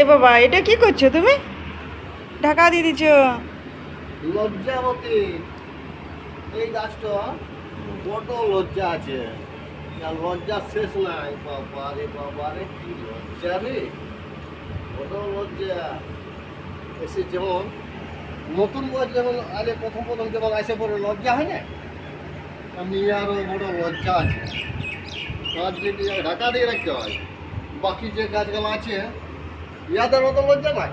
এ বাবা, এটা কি করছ তুমি? ঢাকা দিয়ে দিচ্ছ লজ্জাবতী। এই গাছটা বড় লজ্জা আছে। লজ্জা শেষ নাই। বাবা রে বাবা রে, কি লজ্জা রে। বড় লজ্জা। এসে যেমন, নতুন বয়স যেমন আরে প্রথম প্রথম যেমন আসে পরে লজ্জা হয় না? আমি আরও বড় লজ্জা আছে। গাছ দিয়ে ঢাকা দিয়ে রাখতে হয়। বাকি যে গাছগুলো আছে ইয়াদের মতো লজ্জা নাই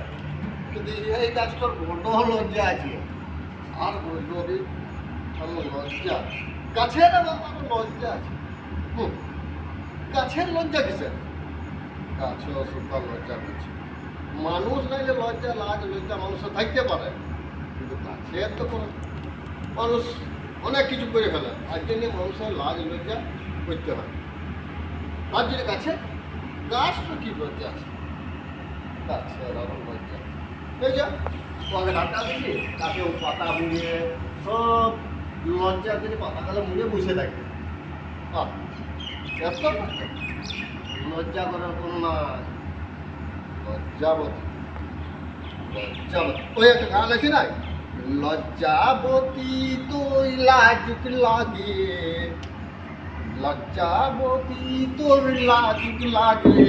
কিন্তু এই গাছটার বড় লজ্জা আছে। আর আমার লজ্জা। গাছের আমার লজ্জা আছে। হুম। গাছের লজ্জা কিসের? গাছও সুন্দর লজ্জা করছে মানুষ নাইলে লজ্জা লাজ, লজ্জা মানুষের থাকতে পারে। কিন্তু গাছের তো কোনো মানুষ অনেক কিছু করে ফেলে। আর জন্য মানুষের লাজ, লজ্জা করতে হয়। তার জন্য গাছে গাছ তো কি লজ্জা আছে? এই যা পরে ঢাকা দিছি তাকে ও পাতা মুড়িয়ে, সব লজ্জা করে পাতাগুলো মুড়িয়ে বসে থাকে। এত লজ্জা করার কোনো না লজ্জাবতী লজ্জাবতী ওই একটা গান লজ্জাবতী তুই লাজুক লাগে। লজ্জাবতী তোর লাজুক লাগে।